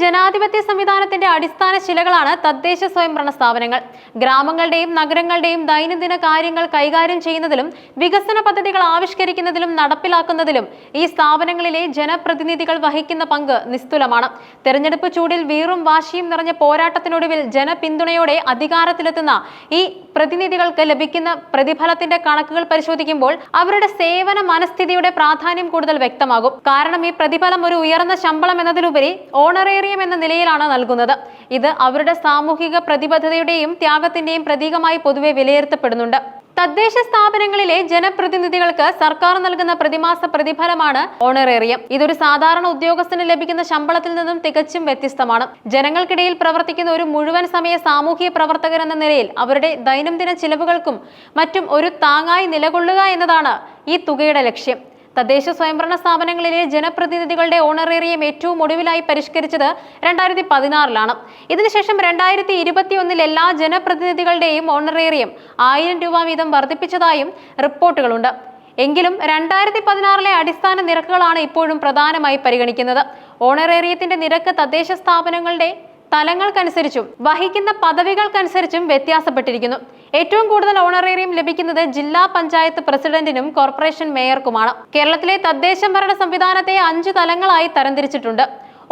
ജനാധിപത്യ സംവിധാനത്തിന്റെ അടിസ്ഥാന ശിലകളാണ് തദ്ദേശ സ്വയംഭരണ സ്ഥാപനങ്ങൾ. ഗ്രാമങ്ങളുടെയും നഗരങ്ങളുടെയും ദൈനംദിന കാര്യങ്ങൾ കൈകാര്യം ചെയ്യുന്നതിലും വികസന പദ്ധതികൾ ആവിഷ്കരിക്കുന്നതിലും നടപ്പിലാക്കുന്നതിലും ഈ സ്ഥാപനങ്ങളിലെ ജനപ്രതിനിധികൾ വഹിക്കുന്ന പങ്ക് നിസ്തുലമാണ്. തെരഞ്ഞെടുപ്പ് ചൂടിൽ വീറും വാശിയും നിറഞ്ഞ പോരാട്ടത്തിനൊടുവിൽ ജനപിന്തുണയോടെ അധികാരത്തിലെത്തുന്ന ഈ പ്രതിനിധികൾക്ക് ലഭിക്കുന്ന പ്രതിഫലത്തിന്റെ കണക്കുകൾ പരിശോധിക്കുമ്പോൾ അവരുടെ സേവന മനസ്ഥിതിയുടെ പ്രാധാന്യം കൂടുതൽ വ്യക്തമാകും. കാരണം ഈ പ്രതിഫലം ഒരു ഉയർന്ന ശമ്പളം എന്നതിലുപരി ഓണറേറിയം എന്ന നിലയിലാണ് നൽകുന്നത്. ഇത് അവരുടെ സാമൂഹിക പ്രതിബദ്ധതയുടെയും ത്യാഗത്തിന്റെയും പ്രതീകമായി പൊതുവെ വിലയിരുത്തപ്പെടുന്നുണ്ട്. തദ്ദേശ സ്ഥാപനങ്ങളിലെ ജനപ്രതിനിധികൾക്ക് സർക്കാർ നൽകുന്ന പ്രതിമാസ പ്രതിഫലമാണ് ഓണറേറിയം. ഇതൊരു സാധാരണ ഉദ്യോഗസ്ഥന് ലഭിക്കുന്ന ശമ്പളത്തിൽ നിന്നും തികച്ചും വ്യത്യസ്തമാണ്. ജനങ്ങൾക്കിടയിൽ പ്രവർത്തിക്കുന്ന ഒരു മുഴുവൻ സമയ സാമൂഹിക പ്രവർത്തകർ എന്ന നിലയിൽ അവരുടെ ദൈനംദിന ചിലവുകൾക്കും മറ്റും ഒരു താങ്ങായി നിലകൊള്ളുക എന്നതാണ് ഈ തുകയുടെ ലക്ഷ്യം. തദ്ദേശ സ്വയംഭരണ സ്ഥാപനങ്ങളിലെ ജനപ്രതിനിധികളുടെ ഓണറേറിയം ഏറ്റവും ഒടുവിലായി പരിഷ്കരിച്ചത് രണ്ടായിരത്തി പതിനാറിലാണ് ഇതിനുശേഷം രണ്ടായിരത്തി ഇരുപത്തിയൊന്നിൽ എല്ലാ ജനപ്രതിനിധികളുടെയും ഓണറേറിയം ആയിരം രൂപ വീതം വർദ്ധിപ്പിച്ചതായും റിപ്പോർട്ടുകളുണ്ട്. എങ്കിലും രണ്ടായിരത്തി പതിനാറിലെ അടിസ്ഥാന നിരക്കുകളാണ് ഇപ്പോഴും പ്രധാനമായി പരിഗണിക്കുന്നത്. ഓണറേറിയത്തിന്റെ നിരക്ക് തദ്ദേശ സ്ഥാപനങ്ങളുടെ തലങ്ങൾക്കനുസരിച്ചും വഹിക്കുന്ന പദവികൾക്കനുസരിച്ചും വ്യത്യാസപ്പെട്ടിരിക്കുന്നു. ഏറ്റവും കൂടുതൽ ഓണറേറിയം ലഭിക്കുന്നത് ജില്ലാ പഞ്ചായത്ത് പ്രസിഡന്റിനും കോർപ്പറേഷൻ മേയർക്കുമാണ്. കേരളത്തിലെ തദ്ദേശ ഭരണ സംവിധാനത്തെ അഞ്ച് തലങ്ങളായി തരംതിരിച്ചിട്ടുണ്ട്.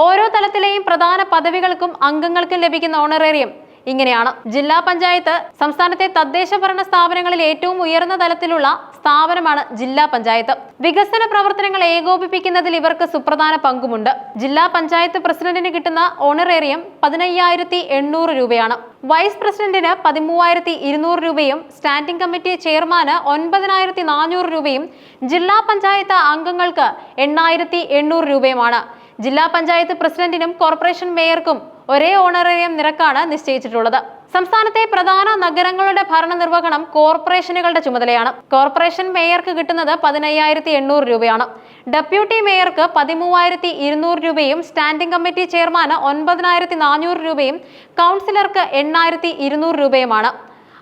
ഓരോ തലത്തിലെയും പ്രധാന പദവികൾക്കും അംഗങ്ങൾക്കും ലഭിക്കുന്ന ഓണറേറിയം ഇങ്ങനെയാണ് ജില്ലാ പഞ്ചായത്ത് സംസ്ഥാനത്തെ തദ്ദേശ ഭരണ സ്ഥാപനങ്ങളിൽ ഏറ്റവും ഉയർന്ന തലത്തിലുള്ള സ്ഥാപനമാണ് ജില്ലാ പഞ്ചായത്ത്. വികസന പ്രവർത്തനങ്ങൾ ഏകോപിപ്പിക്കുന്നതിൽ ഇവർക്ക് സുപ്രധാന പങ്കുമുണ്ട്. ജില്ലാ പഞ്ചായത്ത് പ്രസിഡന്റിന് കിട്ടുന്ന ഓണറേറിയം പതിനയ്യായിരത്തി എണ്ണൂറ് രൂപയാണ്. വൈസ് പ്രസിഡന്റിന് പതിമൂവായിരത്തി ഇരുന്നൂറ് രൂപയും സ്റ്റാൻഡിംഗ് കമ്മിറ്റി ചെയർമാന് ഒൻപതിനായിരത്തി നാനൂറ് രൂപയും ജില്ലാ പഞ്ചായത്ത് അംഗങ്ങൾക്ക് എണ്ണായിരത്തി എണ്ണൂറ് രൂപയുമാണ്. ജില്ലാ പഞ്ചായത്ത് പ്രസിഡന്റിനും കോർപ്പറേഷൻ മേയർക്കും ഒരേ ഓണറേറിയം നിരക്കാണ് നിശ്ചയിച്ചിട്ടുള്ളത്. സംസ്ഥാനത്തെ പ്രധാന നഗരങ്ങളുടെ ഭരണനിർവഹണം കോർപ്പറേഷനുകളുടെ ചുമതലയാണ്. കോർപ്പറേഷൻ മേയർക്ക് കിട്ടുന്നത് പതിനയ്യായിരത്തി എണ്ണൂറ് രൂപയാണ്. ഡെപ്യൂട്ടി മേയർക്ക് പതിമൂവായിരത്തി ഇരുന്നൂറ് രൂപയും സ്റ്റാൻഡിംഗ് കമ്മിറ്റി ചെയർമാന് ഒൻപതിനായിരത്തി നാനൂറ് രൂപയും കൗൺസിലർക്ക് എണ്ണായിരത്തി ഇരുന്നൂറ് രൂപയുമാണ്.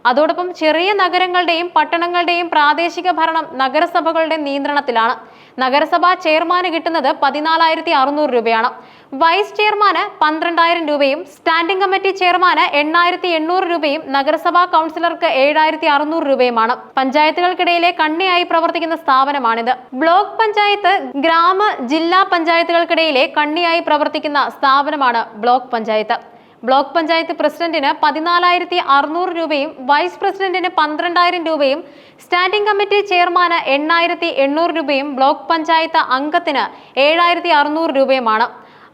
അതോടൊപ്പം ചെറിയ നഗരങ്ങളുടെയും പട്ടണങ്ങളുടെയും പ്രാദേശിക ഭരണം നഗരസഭകളുടെ നിയന്ത്രണത്തിലാണ്. നഗരസഭാ ചെയർമാന് കിട്ടുന്നത് പതിനാലായിരത്തി അറുന്നൂറ് രൂപയാണ്. വൈസ് ചെയർമാന് പന്ത്രണ്ടായിരം രൂപയും സ്റ്റാൻഡിംഗ് കമ്മിറ്റി ചെയർമാന് എണ്ണായിരത്തി എണ്ണൂറ് രൂപയും നഗരസഭാ കൗൺസിലർക്ക് ഏഴായിരത്തി അറുന്നൂറ് രൂപയുമാണ്. പഞ്ചായത്തുകൾക്കിടയിലെ കണ്ണിയായി പ്രവർത്തിക്കുന്ന സ്ഥാപനമാണിത്. ബ്ലോക്ക് പഞ്ചായത്ത് ഗ്രാമ ജില്ലാ പഞ്ചായത്തുകൾക്കിടയിലെ കണ്ണിയായി പ്രവർത്തിക്കുന്ന സ്ഥാപനമാണ് ബ്ലോക്ക് പഞ്ചായത്ത്. ബ്ലോക്ക് പഞ്ചായത്ത് പ്രസിഡന്റിന് പതിനാലായിരത്തി അറുന്നൂറ് രൂപയും വൈസ് പ്രസിഡന്റിന് പന്ത്രണ്ടായിരം രൂപയും സ്റ്റാൻഡിംഗ് കമ്മിറ്റി ചെയർമാന് എണ്ണായിരത്തി എണ്ണൂറ് രൂപയും ബ്ലോക്ക് പഞ്ചായത്ത് അംഗത്തിന് ഏഴായിരത്തി അറുന്നൂറ് രൂപയുമാണ്.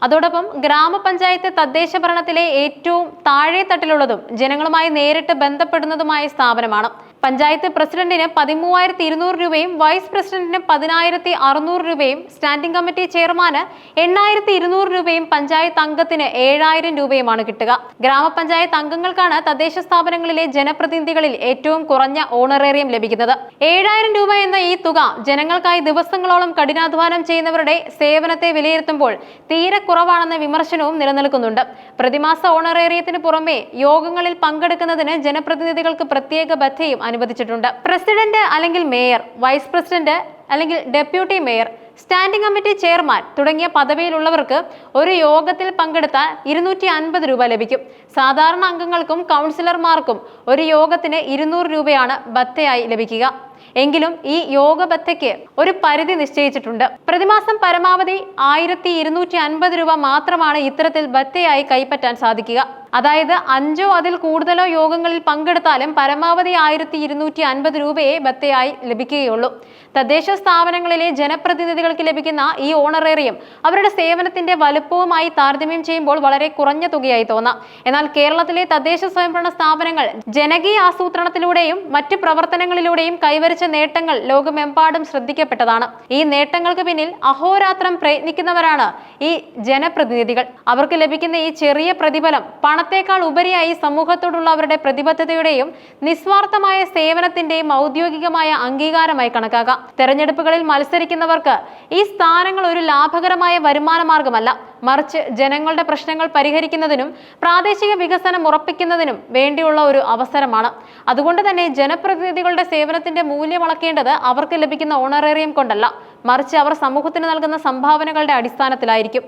അതോടൊപ്പം ഗ്രാമപഞ്ചായത്ത് തദ്ദേശ ഭരണത്തിലെ ഏറ്റവും താഴെ തട്ടിലുള്ളതും ജനങ്ങളുമായി നേരിട്ട് ബന്ധപ്പെടുന്നതുമായ സ്ഥാപനമാണ്. പഞ്ചായത്ത് പ്രസിഡന്റിന് പതിമൂവായിരത്തി ഇരുന്നൂറ് രൂപയും വൈസ് പ്രസിഡന്റിന് പതിനായിരത്തി അറുന്നൂറ് രൂപയും സ്റ്റാൻഡിംഗ് കമ്മിറ്റി ചെയർമാന് എണ്ണായിരത്തി ഇരുന്നൂറ് രൂപയും പഞ്ചായത്ത് അംഗത്തിന് ഏഴായിരം രൂപയുമാണ് കിട്ടുക. ഗ്രാമപഞ്ചായത്ത് അംഗങ്ങൾക്കാണ് തദ്ദേശ സ്ഥാപനങ്ങളിലെ ജനപ്രതിനിധികളിൽ ഏറ്റവും കുറഞ്ഞ ഓണറേറിയം ലഭിക്കുന്നത്. ഏഴായിരം രൂപ എന്ന ഈ തുക ജനങ്ങൾക്കായി ദിവസങ്ങളോളം കഠിനാധ്വാനം ചെയ്യുന്നവരുടെ സേവനത്തെ വിലയിരുത്തുമ്പോൾ തീരെ കുറവാണെന്ന വിമർശനവും നിലനിൽക്കുന്നുണ്ട്. പ്രതിമാസ ഓണറേറിയത്തിന് പുറമെ യോഗങ്ങളിൽ പങ്കെടുക്കുന്നതിന് ജനപ്രതിനിധികൾക്ക് പ്രത്യേക ബദ്ധയും അനുവദിച്ചിട്ടുണ്ട്. പ്രസിഡന്റ് അല്ലെങ്കിൽ മേയർ വൈസ് പ്രസിഡന്റ് അല്ലെങ്കിൽ deputy mayor standing committee chairman തുടങ്ങിയ പദവിയിലുള്ളവർക്ക് ഒരു യോഗത്തിൽ പങ്കെടുത്താൽ ഇരുന്നൂറ്റി അൻപത് രൂപ ലഭിക്കും. സാധാരണ അംഗങ്ങൾക്കും കൗൺസിലർമാർക്കും ഒരു യോഗത്തിന് ഇരുന്നൂറ് രൂപയാണ് ബത്തയായി ലഭിക്കുക. എങ്കിലും ഈ യോഗ ബത്തയ്ക്ക് ഒരു പരിധി നിശ്ചയിച്ചിട്ടുണ്ട്. പ്രതിമാസം പരമാവധി ആയിരത്തി രൂപ മാത്രമാണ് ഇത്തരത്തിൽ ബത്തയായി കൈപ്പറ്റാൻ സാധിക്കുക. അതായത് അഞ്ചോ അതിൽ കൂടുതലോ യോഗങ്ങളിൽ പങ്കെടുത്താലും പരമാവധി ആയിരത്തി ഇരുന്നൂറ്റി അൻപത് രൂപയെ ബത്തയായി ലഭിക്കുകയുള്ളൂ. തദ്ദേശ സ്ഥാപനങ്ങളിലെ ജനപ്രതിനിധികൾക്ക് ലഭിക്കുന്ന ഈ ഓണറേറിയം അവരുടെ സേവനത്തിന്റെ വലുപ്പവുമായി താരതമ്യം ചെയ്യുമ്പോൾ വളരെ കുറഞ്ഞ തുകയായി തോന്നാം. എന്നാൽ കേരളത്തിലെ തദ്ദേശ സ്വയംഭരണ സ്ഥാപനങ്ങൾ ജനകീയ ആസൂത്രണത്തിലൂടെയും മറ്റ് പ്രവർത്തനങ്ങളിലൂടെയും കൈവരിച്ച നേട്ടങ്ങൾ ലോകമെമ്പാടും ശ്രദ്ധിക്കപ്പെട്ടതാണ്. ഈ നേട്ടങ്ങൾക്ക് പിന്നിൽ അഹോരാത്രം പ്രയത്നിക്കുന്നവരാണ് ഈ ജനപ്രതിനിധികൾ. അവർക്ക് ലഭിക്കുന്ന ഈ ചെറിയ പ്രതിഫലം പണത്തേക്കാൾ ഉപരിയായി സമൂഹത്തോടുള്ള അവരുടെ പ്രതിബദ്ധതയുടെയും നിസ്വാർത്ഥമായ സേവനത്തിന്റെയും ഔദ്യോഗികമായ അംഗീകാരമായി കണക്കാക്കാം. തെരഞ്ഞെടുപ്പുകളിൽ മത്സരിക്കുന്നവർക്ക് ഈ സ്ഥാനങ്ങൾ ഒരു ലാഭകരമായ വരുമാന മാർഗമല്ല. മറിച്ച് ജനങ്ങളുടെ പ്രശ്നങ്ങൾ പരിഹരിക്കുന്നതിനും പ്രാദേശിക വികസനം ഉറപ്പിക്കുന്നതിനും വേണ്ടിയുള്ള ഒരു അവസരമാണ്. അതുകൊണ്ട് തന്നെ ജനപ്രതിനിധികളുടെ സേവനത്തിന്റെ മൂല്യം അളക്കേണ്ടത് അവർക്ക് ലഭിക്കുന്ന ഓണറേറിയം കൊണ്ടല്ല. മറിച്ച് അവർ സമൂഹത്തിന് നൽകുന്ന സംഭാവനകളുടെ അടിസ്ഥാനത്തിലായിരിക്കും.